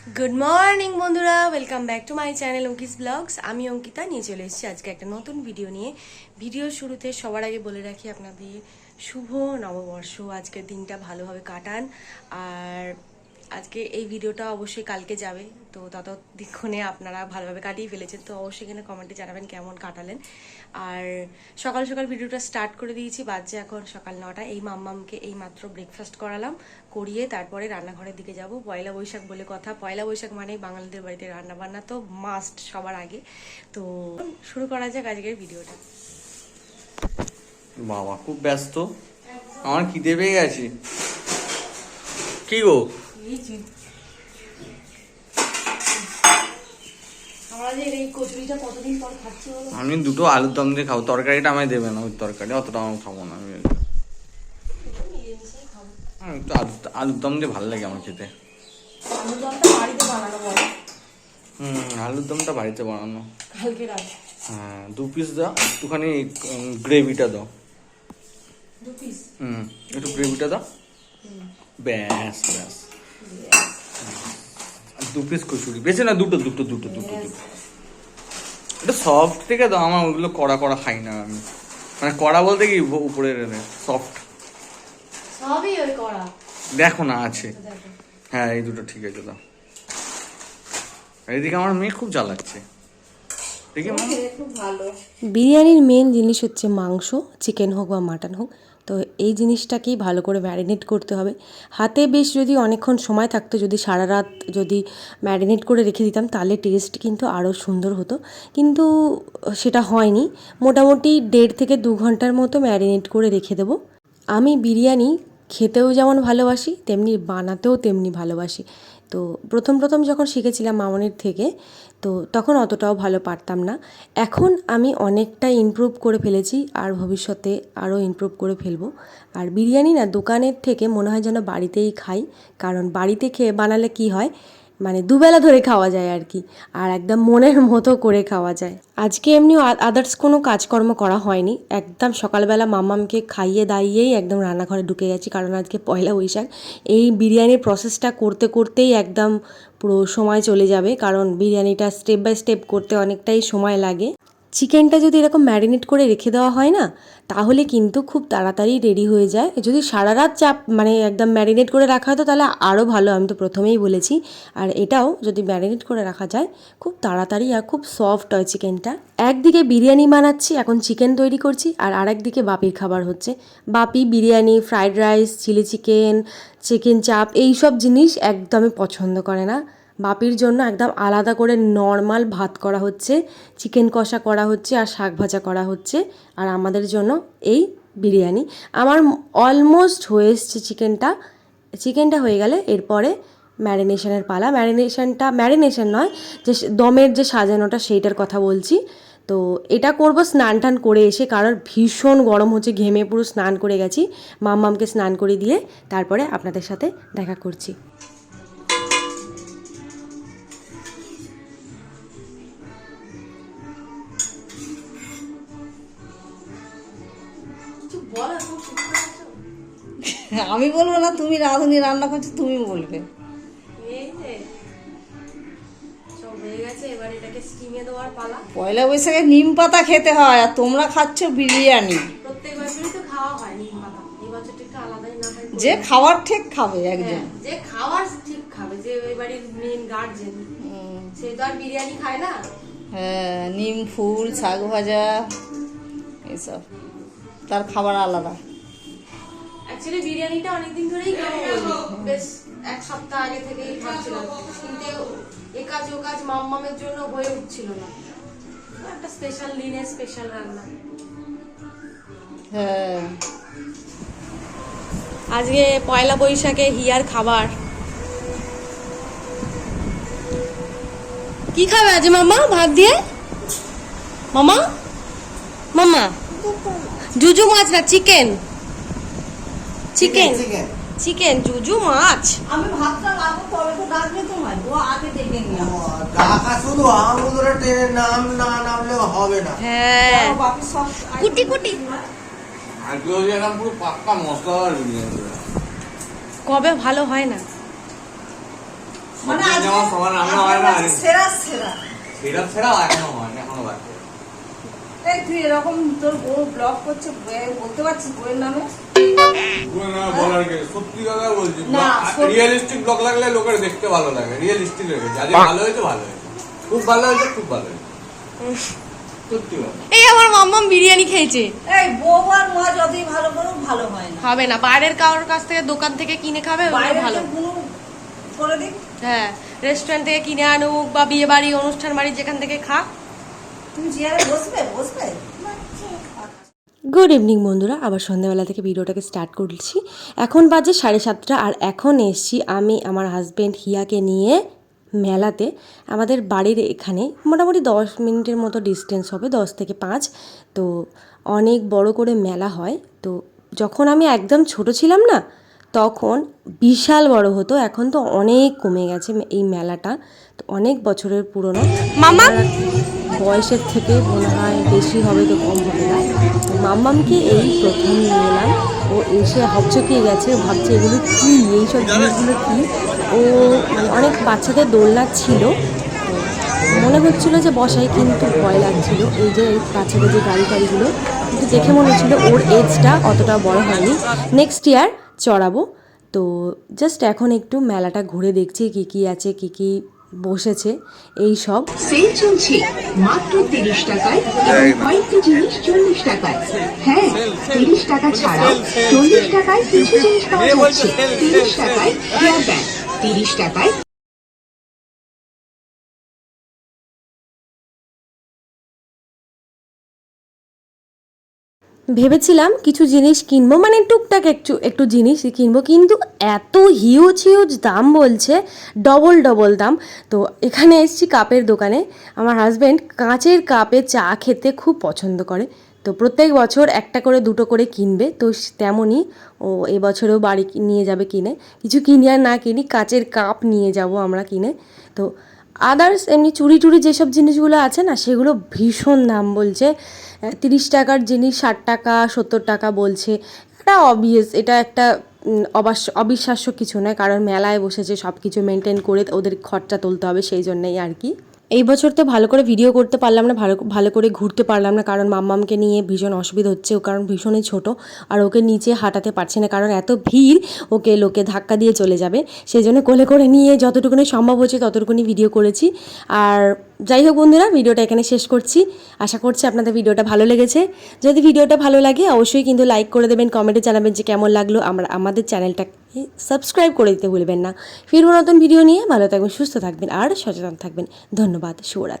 Good morning বন্ধুরা। Welcome back to my channel Ankis vlogs আমি অঙ্কিতা। নিয়ে চলে এসেছি আজকে একটা নতুন ভিডিও নিয়ে। ভিডিওর শুরুতে সবার আগে বলে রাখি আপনাদের শুভ নববর্ষ। আজকের দিনটা ভালোভাবে কাটান। আর আজকে এই ভিডিওটা অবশ্যই কালকে যাবে তো ততক্ষণে আপনারা ভালোভাবে কাটিয়ে ফেলেছেন। তো অবশ্যই এখানে কমেন্টে জানাবেন কেমন কাটালেন। আর সকাল সকাল ভিডিওটা স্টার্ট করে দিয়েছি। বাজছে এখন সকাল নটা। এই মাম্মামকে এই মাত্র ব্রেকফাস্ট করালাম। করিয়ে তারপরে রান্নাঘরের দিকে যাব। পয়লা বৈশাখ বলে কথা। পয়লা বৈশাখ মানে বাঙালিদের বাড়িতে রান্না বান্না তো মাস্ট সবার আগে। তো শুরু করা যাক আজকের ভিডিওটা। বাবা খুব ব্যস্ত। আমার খিদে পেয়ে গেছে। কি গো? আমি দুটো আলুর দম দিয়ে খাব। তরকারিটা আমায় দেবে না ওই তরকারি অতটা আমি খাব না। আমি একটু আলু আলুর দম দিয়ে ভালো লাগে আমার খেতে। হুম আলুর দমটা বাড়িতে বানানো। হ্যাঁ দু পিস দাও একটুখানি গ্রেভিটা দাও। হুম একটু গ্রেভিটা দাও। ব্যাস ব্যাস। দু পিস কচুরি। বেশি না দুটো দুটো দুটো দুটো দুটো। এটা সফট থেকে দাও আমার ওগুলো কড়া কড়া খাই না আমি। মানে কড়া বলতে কি সফট সবই ওই করা দেখো না আছে। হ্যাঁ এই দুটো ঠিক আছে দাও। এদিকে আমার মেয়ে খুব জ্বালাচ্ছে। বিরিয়ানির মেন জিনিস হচ্ছে মাংস চিকেন হোক বা মাটন হোক। তো এই জিনিসটাকেই ভালো করে ম্যারিনেট করতে হবে। হাতে বেশ যদি অনেকক্ষণ সময় থাকতো, যদি সারা রাত যদি ম্যারিনেট করে রেখে দিতাম, তাহলে টেস্ট কিন্তু আরও সুন্দর হতো। কিন্তু সেটা হয়নি। মোটামুটি দেড় থেকে দু ঘণ্টার মতো ম্যারিনেট করে রেখে দেবো। আমি বিরিয়ানি খেতেও যেমন ভালোবাসি, তেমনি বানাতেও তেমনি ভালোবাসি। তো প্রথম প্রথম যখন শিখেছিলাম মামনির থেকে, তো তখন অতটাও ভালো পারতাম না। এখন আমি অনেকটা ইমপ্রুভ করে ফেলেছি আর ভবিষ্যতে আরও ইমপ্রুভ করে ফেলব। আর বিরিয়ানি না, দোকানের থেকে মনে হয় যেন বাড়িতেই খাই, কারণ বাড়িতে খেয়ে বানালে কি হয়? মানে দুবেলা ধরে খাওয়া যায় আর কি, আর একদম মনের মতো করে খাওয়া যায়। আজকে এমনি আদার্স কোনো কাজকর্ম করা হয়নি। একদম সকালবেলা মামামকে খাইয়ে দাইয়েই একদম রান্নাঘরে ঢুকে গেছি, কারণ আজকে পয়লা বৈশাখ। এই বিরিয়ানির প্রসেসটা করতে করতেই একদম পুরো সময় চলে যাবে, কারণ বিরিয়ানিটা স্টেপ বাই স্টেপ করতে অনেকটাই সময় লাগে। চিকেনটা যদি এরকম ম্যারিনেট করে রেখে দেওয়া হয় না, তাহলে কিন্তু খুব তাড়াতাড়ি রেডি হয়ে যায়। যদি সারা রাত চাপ মানে একদম ম্যারিনেট করে রাখা হতো, তাহলে আরও ভালো, আমি তো প্রথমেই বলেছি। আর এটাও যদি ম্যারিনেট করে রাখা যায়, খুব তাড়াতাড়ি আর খুব সফট হয় চিকেনটা। একদিকে বিরিয়ানি বানাচ্ছি, এখন চিকেন তৈরি করছি, আর আরেকদিকে বাপির খাবার হচ্ছে। Bapi biryani, fried rice, chilli chicken chicken চাপ এই সব জিনিস একদমই পছন্দ করে না। বাপির জন্য একদম আলাদা করে নর্মাল ভাত করা হচ্ছে, চিকেন কষা করা হচ্ছে আর শাক ভাজা করা হচ্ছে আর আমাদের জন্য এই বিরিয়ানি। আমার অলমোস্ট হয়ে এসছে চিকেনটা। চিকেনটা হয়ে গেলে এরপরে ম্যারিনেশনের পালা। ম্যারিনেশনটা, ম্যারিনেশন নয়, যে দমের যে সাজানোটা সেইটার কথা বলছি। তো এটা করব স্নান টান করে এসে কারণ ভীষণ গরম হচ্ছে, ঘেমে পুরো স্নান করে গেছি। মাম্মামকে স্নান করে দিয়ে তারপরে আপনাদের সাথে দেখা করছি। আমি বলব না তুমি রাঁধুনি রান্না করছ তুমি বলবে। হয়ে পয়লা বৈশাখে নিম পাতা খেতে হয় আর তোমরা খাচ্ছ বিরিয়ানি। হয় হয়। যে খাবার ঠিক খাবে একজন। যে খাওয়ার ঠিক খাবে যে ওই বাড়ির মেন গার্জেন সে তো আর বিরিয়ানি খায় না। হ্যাঁ নিম ফুল শাক ভাজা এসব। তার খাবার আলাদা। অ্যাকচুয়ালি বিরিয়ানিটা অনেকদিন ধরেই খাব বেশ এক সপ্তাহ আগে থেকেই ভাবছিলাম কিন্তু এ কাজ ও কাজ মাম্মামের জন্য হয়ে উঠছিল না। একটা স্পেশাল দিনে স্পেশাল রান্না। হ্যাঁ। আজকে পয়লা বৈশাখে হিয়ার খাবার। কি খাবে আজ মামা? ভাত দিয়ে? মামা? মামা? জুজু মাছ না চিকেন চিকেন চিকেন জুজু মাছ? আমি ভাতটা লাগবো তবে তো ডাকবে তোমায়। ও আগে ডেকে নিয়ে ঢাকা শুধু আমুদরে ট্রেনের নাম না নামলে হবে না। হ্যাঁ। বাপি সব কুটি কুটি। আজকে ওই এরকম পুরো পাক্কা মশলা বিরিয়ানি কবে ভালো হয় না? মানে যেমন সমান রান্না হয় না সেরা সেরা। সেরা সেরা এখনও হয় না, এখনও বাকি। এই তুই এরকম তোর বউ ব্লগ করছে বলতে পারছিস বইয়ের নামে? সত্যি কথা বলছি রিয়েলিস্টিক ব্লগ লাগলে লোকের দেখতে ভালো লাগে রিয়েলিস্টিক ভালো হয়েছে ভালো হয়েছে। খুব ভালো হয়েছে খুব ভালো হয়েছে। এই আমার মাম্মাম বিরিয়ানি খেয়েছে। এই বউ আর মা যতই ভালো করুক ভালো হয় না। হবে না। বাইরের কারোর কাছ থেকে দোকান থেকে কিনে খাবে ভালো। গুলো করে দিক। হ্যাঁ রেস্টুরেন্ট থেকে কিনে আনুক বা বিয়ে বাড়ি অনুষ্ঠান বাড়ি যেখান থেকে খা গুড ইভিনিং বন্ধুরা, আবার সন্ধ্যাবেলা থেকে ভিডিওটাকে স্টার্ট করছি। এখন বাজে সাড়ে সাতটা আর এখন এসছি আমি আমার হাজব্যান্ড হিয়াকে নিয়ে মেলাতে। আমাদের বাড়ির এখানে মোটামুটি দশ মিনিটের মতো ডিস্টেন্স হবে, দশ থেকে পাঁচ। তো অনেক বড় করে মেলা হয়। তো যখন আমি একদম ছোট ছিলাম না তখন বিশাল বড় হতো এখন তো অনেক কমে গেছে এই মেলাটা তো অনেক বছরের পুরনো। মামা বয়সের থেকে মনে হয় বেশি হবে তো কম হবে না। তো মাম্মামকে এই প্রথম নিয়ে এলাম ও এসে হকচকিয়ে গেছে ভাবছে এগুলো কী এইসব জিনিসগুলো কী? ও মানে অনেক বাচ্চাদের দোলনা ছিল মনে হচ্ছিল যে বসাই কিন্তু ভয় লাগছিল এই যে এই বাচ্চাদের যে গাড়ি টাড়িগুলো কিন্তু দেখে মনে হচ্ছিল ওর এজটা অতটা বড় হয়নি। নেক্সট ইয়ার চড়াবো। তো জাস্ট এখন একটু মেলাটা ঘুরে দেখছি কি কি আছে কি কি বসেছে এই সব। সেল চলছে মাত্র তিরিশ টাকায় এবং কয়েকটি জিনিস চল্লিশ টাকায়। হ্যাঁ তিরিশ টাকা ছাড়াও চল্লিশ টাকায় কিছু জিনিস পাওয়া যাচ্ছে। তিরিশ টাকায় হেয়ার ব্যান্ড তিরিশ টাকায় ভেবেছিলাম কিছু জিনিস কিনবো মানে টুকটাক একটু একটু জিনিস কিনবো, কিন্তু এত হিউজ হিউজ দাম বলছে ডবল ডবল দাম। তো এখানে এসেছি কাপের দোকানে। আমার হাজব্যান্ড কাঁচের কাপে চা খেতে খুব পছন্দ করে। তো প্রত্যেক বছর একটা করে, দুটো করে কিনবে, তো তেমনই ও এবছরেও বাড়ি নিয়ে যাবে কিনে। কিছু কিনি আর না কিনি, কাঁচের কাপ নিয়ে যাব আমরা কিনে। তো আদার্স এমনি চুরি টুরি যেসব জিনিসগুলো আছে না, সেগুলো ভীষণ দাম বলছে। তিরিশ টাকার জিনিস ষাট টাকা, সত্তর টাকা বলছে। এটা অবভিয়াস এটা একটা অবাস, অবিশ্বাস্য কিছু নয়, কারণ মেলায় বসেছে সব কিছু মেনটেন করে ওদের খরচা তুলতে হবে, সেই জন্যেই আর কি। এই বছর তো ভালো করে ভিডিও করতে পারলাম না, ভালো ভালো করে ঘুরতে পারলাম না, কারণ মাম্মামকে নিয়ে ভীষণ অসুবিধা হচ্ছে, ও কারণ ভীষণই ছোট, আর ওকে নিচে হাঁটাতে পারছে না, কারণ এত ভিড়, ওকে লোকে ধাক্কা দিয়ে চলে যাবে সেই জন্য কোলে করে নিয়ে যতটুকুনি সম্ভব হচ্ছে ততটুকুনি ভিডিও করেছি, আর যাই হোক বন্ধুরা, ভিডিওটা এখানে শেষ করছি। আশা করছি আপনাদের ভিডিওটা ভালো লেগেছে। যদি ভিডিওটা ভালো লাগে, অবশ্যই কিন্তু লাইক করে দেবেন কমেন্টে জানাবেন যে কেমন লাগল। আমরা, আমাদের চ্যানেলটাকে সাবস্ক্রাইব করে দিতে ভুলবেন না। ফিরবো নতুন ভিডিও নিয়ে। ভালো থাকবেন, সুস্থ থাকবেন, আর সচেতন থাকবেন। ধন্যবাদ, শুভরাত্রি।